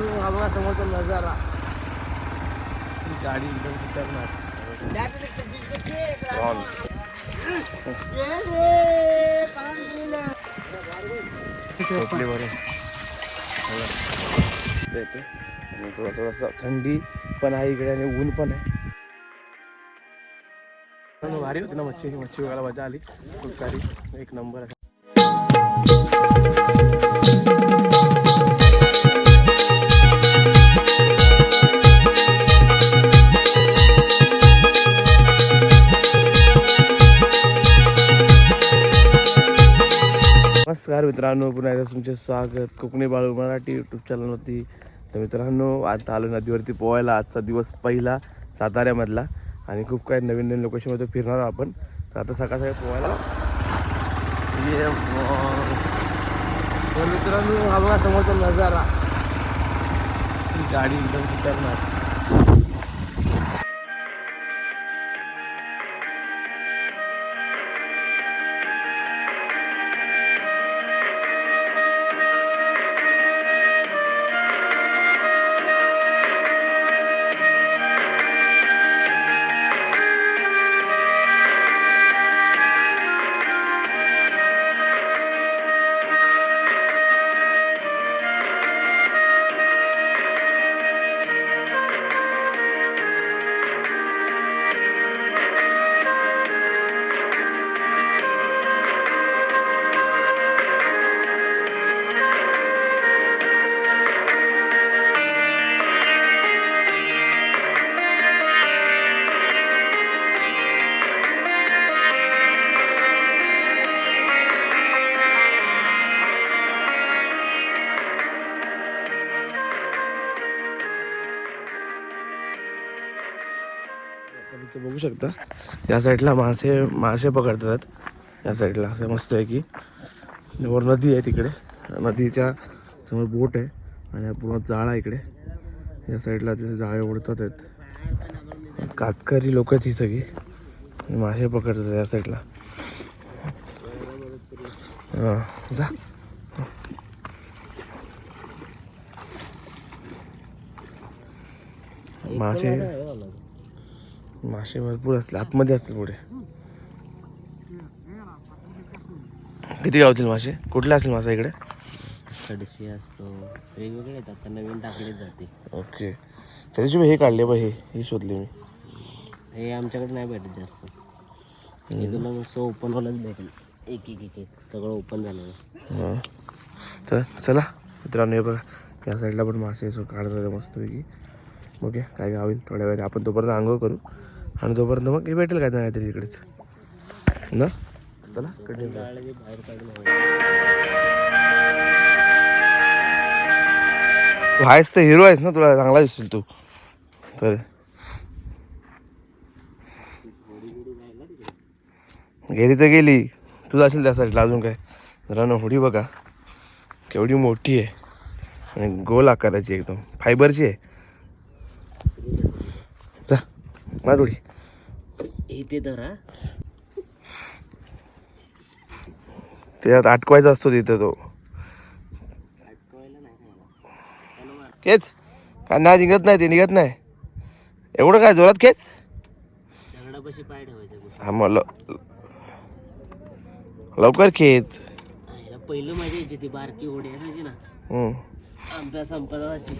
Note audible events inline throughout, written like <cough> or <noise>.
मित्रांनो हा बघा समोरचा नजारा गाडी एकदम खतरनाक थोडा थोडासा थंडी पण आहे इकडे आणि ऊन पण आहे भारी होती ना मच्छी मच्छी बघायला मजा आली खूप सारी एक नंबर आहे नमस्कार मित्रांनो पुन्हा एकदा तुमचे स्वागत. कोकणी बाळू मराठी यूट्यूब चॅनलवरती तर मित्रांनो आता आलो नदीवरती पोहायला. आजचा दिवस पहिला साताऱ्यामधला. आणि खूप काही नवीन नवीन लोकेशनमध्ये फिरणार आपण. तर आता सकाळ सकाळी पोहायला तर मित्रांनो हा बघा समोरचा नजारा. गाडी एकदम खतरनाक. शकता. या साईडला मासे मासे पकडतात. या साईडला असं मस्त आहे की. वर नदी आहे तिकडे. नदीच्या समोर बोट आहे आणि पूर्ण पूर्ण जाळा इकडे. या साईडला तिथे जाळे ओढतात आहेत. कातकरी लोक आहेत सगळी. मासे पकडतात या साईडला. हां जा. मासे मासे भरपूर असले आतमध्ये असतील पुढे. किती गावतील मासे? कुठले असतील मासा इकडे? असतो. वेगवेगळे येतात तर नवीन टाकले जाते. ओके. त्याची हे काढले बघ हे हे शोधले मी. हे आमच्याकडे नाही भेटत जास्त. हे तुला नुसतं ओपन वालाच भेटेल. एक एक एक एक. सगळं ओपन झालेलं हां. तर चला मित्रांनो हे बघा. या साईडला पण मासे असं काढतात मस्तपैकी. ओके काय गावील थोड्या वेळ आपण तोपर्यंत आंघोळ करू. आणि तोपर्यंत मग हे भेटेल काय नाही तरी इकडेच. ना? चला तू आहेस तर हिरो आहेस ना तुला चांगला दिसतील तू. तर. गेली तर गेली. तू जाशील त्यासाठी अजून काय? जरा ना होडी बघा. केवढी मोठी आहे. आणि गोल आकाराची एकदम. फायबरची आहे जा मार उडी इथे धरा त्याच्यात अटकवायचा असतो तिथे तो. खेच. काय नाही निघत नाही ते निघत नाही. एवढं काय जोरात खेच? हा मग लवकर खेच. पहिलं यायची ती बारकी होडी असायची ना. आमच्या संपदाची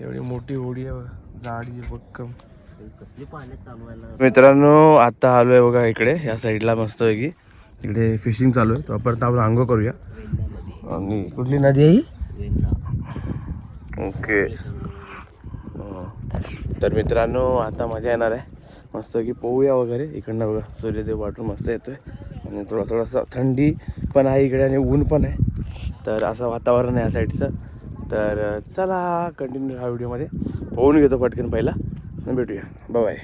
एवढी मोठी होडी आहे. जाडी आहे भक्कम. कसली पाण्यात चालवायला मित्रांनो आता आलोय बघा इकडे. या साईडला मस्त आहे की तिकडे फिशिंग चालू आहे. तो आपण आंघोळ करूया. आणि कुठली नदी आहे ही? ओके. तर मित्रांनो आता मजा येणार आहे. मस्त की पोहूया वगैरे. इकडनं बघा सूर्यदेव वाटून मस्त येतोय. आणि थोडा थोडासा थंडी पण आहे इकडे आणि ऊन पण आहे. तर असं वातावरण आहे या साईडचं तर चला कंटिन्यू हा व्हिडिओमध्ये. पोहून घेतो पटकन पहिला. आणि भेटूया. बाय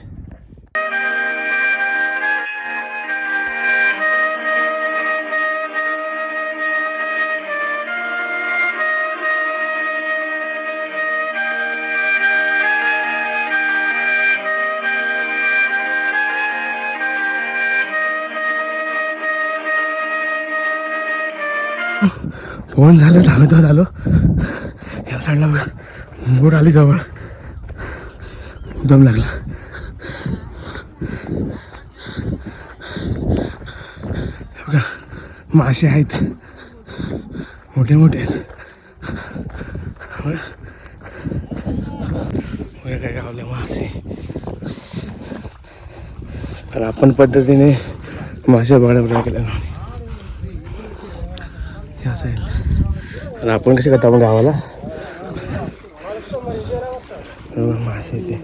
सोहन झालं धावतो झालो ह्या साईडला बोट आली जवळ. दम लागला. बघा मासे आहेत. मोठे मोठे आहेत. काय गावले मासे. तर आपण पद्धतीने मासे बघायला केल्या केला या साईड आणि आपण कसे करतो आपण गावाला हे बघा, मासे ते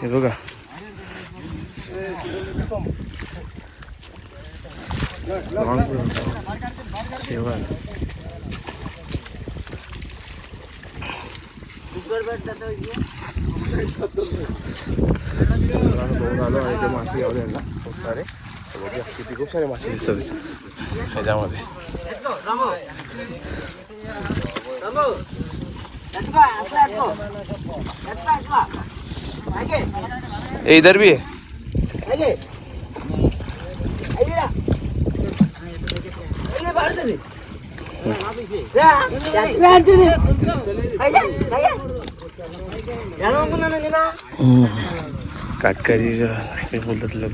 हे बघा शेवाळ बघून आलो आणि ते मासे गावले यांना खूप सारे तर बघूया किती खूप सारे मासे दिसतात ह्याच्यामध्ये ए इधर भी है काटकरी काही बोलतात लोक.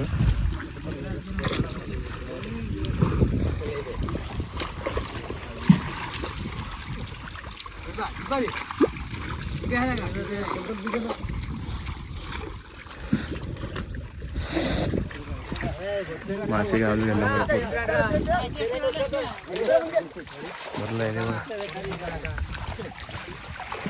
मासे गावले गेला भरपूर भरलं आहे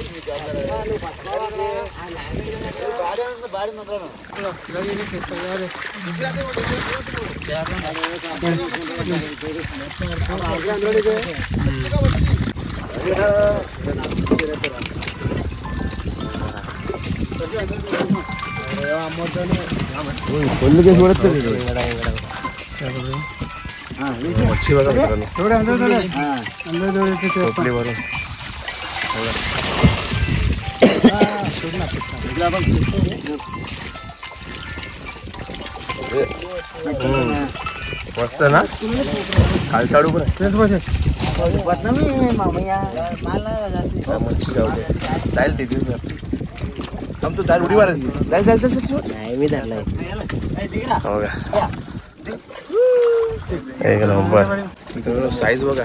बघा. कोल्हे केस ओळखते मच्छी बघा मस्त ना कालचाडू पण आहे. हा, मच्छी गावली जाईल ते दिवस आम तो दाल उडी मारायची जाईल जाईल जाईल जाईल. नाही मी धरलाय. हो का? एक नंबर. मित्रांनो साईज बघा.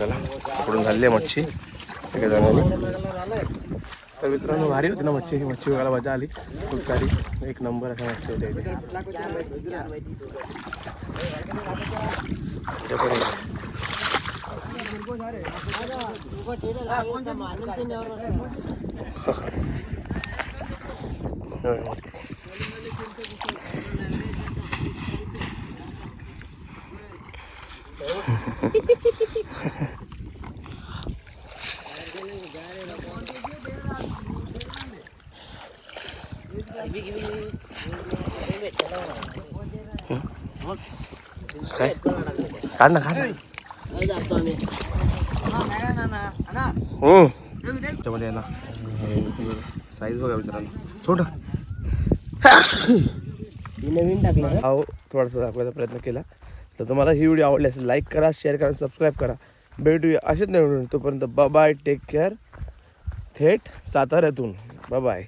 चला पकडून झाली आहे मच्छी. एका जणांनी तर मित्रांनो भारी होती ना मच्छी. ही मच्छी बघायला मजा आली. खूप सारी. एक नंबर अशा मच्छी होत्या इथे. <laughs> काय काढ ना काढ ना जातो आम्ही हम्म. त्याच्यामध्ये आहे ना साईज बघा मित्रांनो छोट मी नवीन टाकलं अहो थोडासा दाखवायचा प्रयत्न केला तर तुम्हाला ही व्हिडिओ आवडली असेल लाईक करा शेअर करा सबस्क्राईब करा. भेटूया असेच नाही तोपर्यंत बाय टेक केअर थेट साताऱ्यातून. बाय